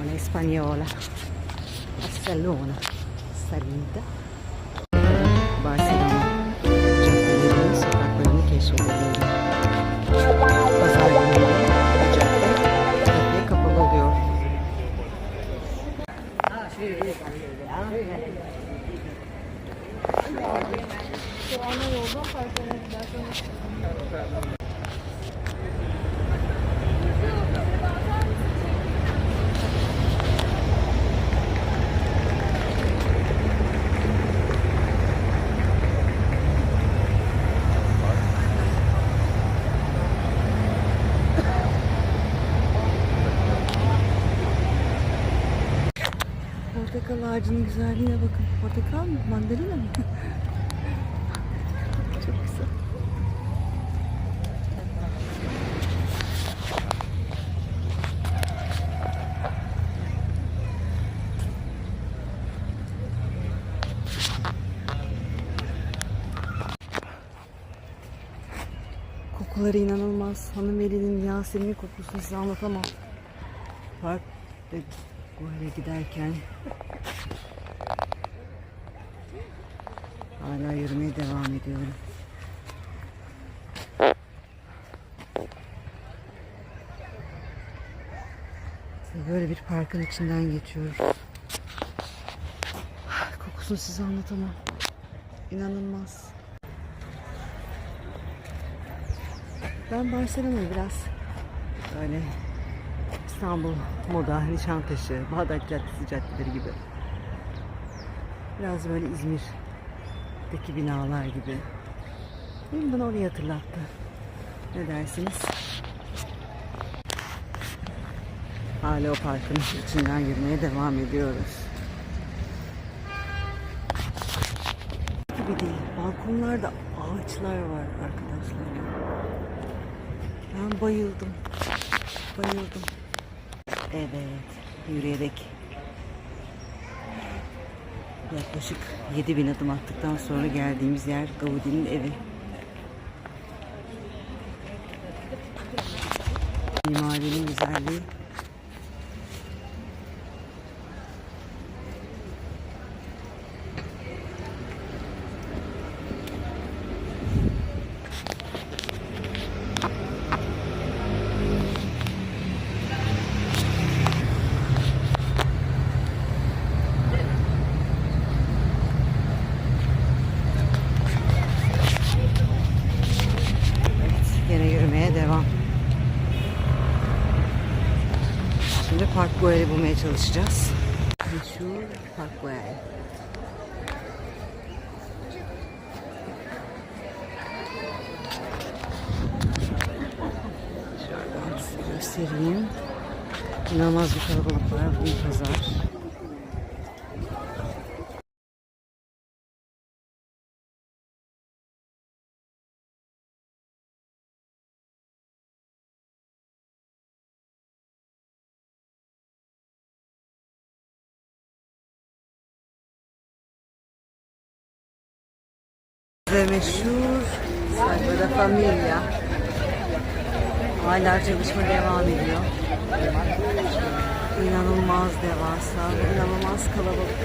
stazione spagnola. Barcellona salita Barcellona Giardino sarà quello che sono Şu an yoldan fark etmez. Portakal ağacının güzelliğine bakın. Portakal mı? Mandalina mı? Çok güzel. Kokuları inanılmaz. Hanım elinin Yasemin kokusunu size anlatamam. Park böyle giderken hala yürümeye devam ediyorum. Böyle bir parkın içinden geçiyoruz. Kokusunu size anlatamam. İnanılmaz. Ben Barcelona'yı biraz böyle İstanbul, Moda, Nişantaşı, Bağdat Caddesi caddeleri gibi. Biraz böyle İzmir'deki binalar gibi. Benim bana orayı hatırlattı. Ne dersiniz? Hala o parkın içinden yürümeye devam ediyoruz. Gibi değil. Balkonlarda ağaçlar var arkadaşlar. Ben bayıldım. Bayıldım. Evet, yürüyerek yaklaşık 7000 adım attıktan sonra geldiğimiz yer Gaudi'nin evi. Mimarinin güzelliği. Evet, yine yürümeye devam. Şimdi Park Güell'i bulmaya çalışacağız. Meşhur Park Güell. Şuradan size göstereyim. İnanılmaz bir kalabalık var. Bugün pazar. Ve meşhur Sagrada Familia. Hala çalışma devam ediyor. İnanılmaz devasa, inanılmaz kalabalık.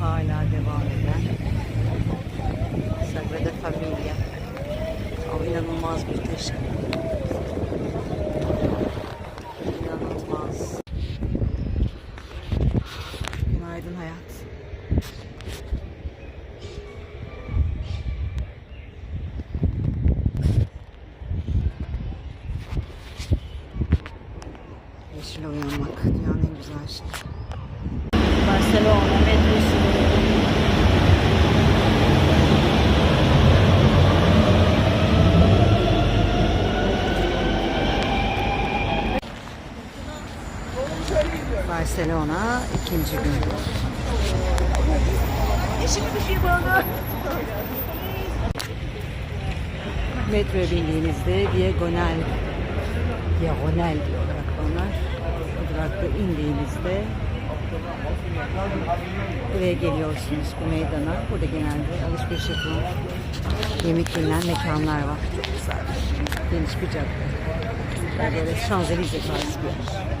Hala devam eden Sagrada Familia. Ama inanılmaz muhteşem. İnanılmaz. Günaydın hayat. Yeşil uyanmak dünyanın en güzel şeyi. Barcelona metrosu. Barcelona ikinci gün. Metroya bindiğinizde Diagonal Diagonal diyorlar onlar. O durakta indiğinizde Buraya geliyorsunuz bu meydana. Burada genelde alışveriş yapılan, yemek yenilen mekanlar var. Çok güzel. Geniş bir cadde. Böyle Şanzelize tarzı bir yer.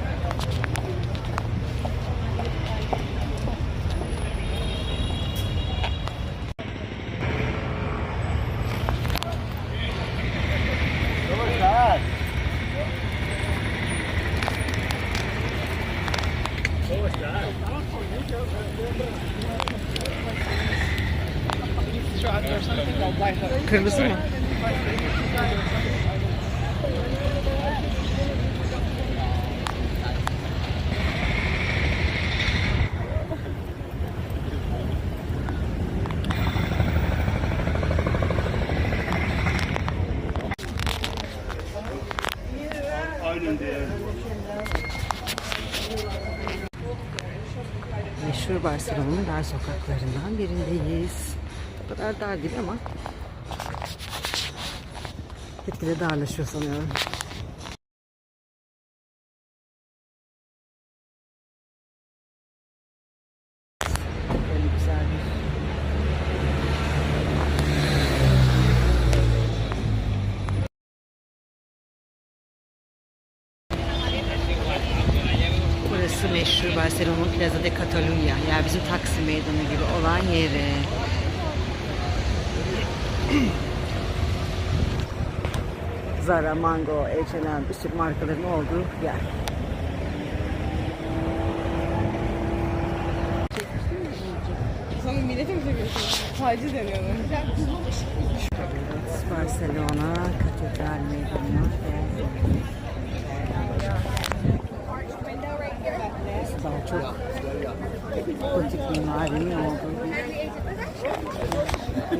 Kırmızı mı? Barcelona'nın dar sokaklarından birindeyiz. O kadar dar değil ama gitgide darlaşıyor sanıyorum. Barcelona Plaza de Yani bizim Taksim Meydanı gibi olan yeri. Zara, Mango, H&M bir sürü markaların olduğu yer. Sonra millete mi çekiyorsun? Taciz deniyorlar. Barcelona Katedral Meydanı. Daha çok gotik mimarinin olduğu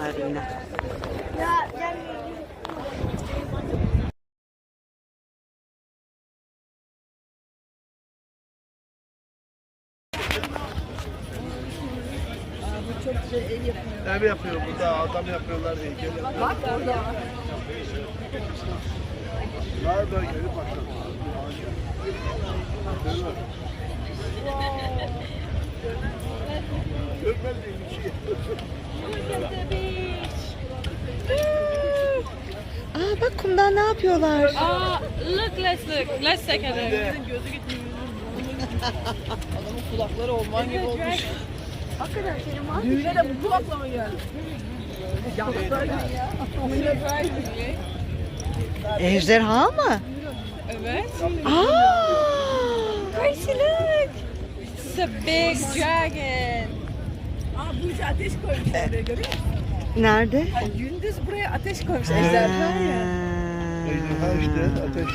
Marina. Ev yapıyor burada, adam yapıyorlar, heykel yapıyorlar. Bak orada. Var da gelip bir şey. Aa bak kumdan ne yapıyorlar? Aa, look, let's look. Let's take a look. Adamın kulakları orman gibi olmuş. Hakikaten senin var Düğüne de bu kulakla mı geldi? Surprisingly. Ejderha mı? Evet. Aa! Gracie look. A big dragon. Aa bu ateş koymuş buraya görüyor musun? Nerede? Gündüz buraya ateş koymuş Ha. ejderha ya. Ejderha işte, ateş.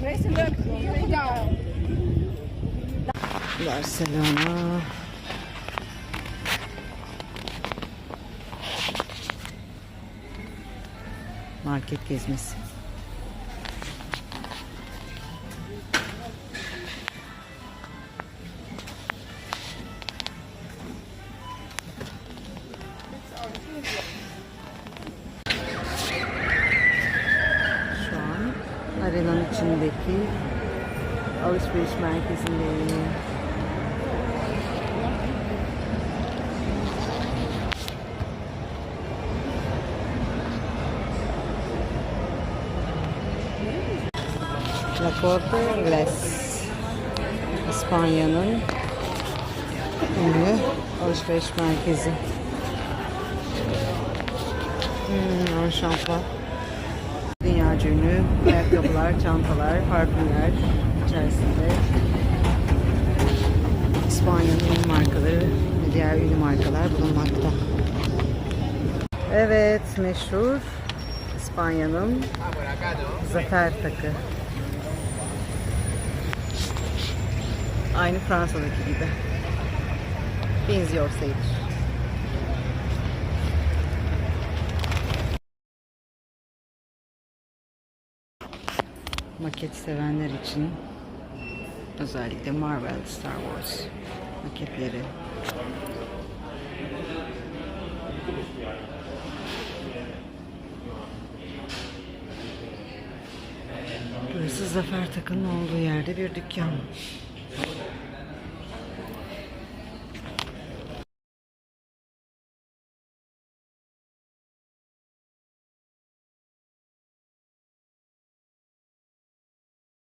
Gracie look. Here we go. Barcelona. Market gezmesi. Corte Inglés. İspanya'nın ünlü alışveriş merkezi. Hmm, Arşampla. Dünya ünlü ayakkabılar, çantalar, parfümler içerisinde İspanya'nın ünlü markaları ve diğer ünlü markalar bulunmakta. Evet, meşhur İspanya'nın zafer takı. Aynı Fransa'daki gibi. Benziyor sayılır. Maket sevenler için özellikle Marvel, Star Wars maketleri. Burası Zafer Takı'nın olduğu yerde bir dükkan.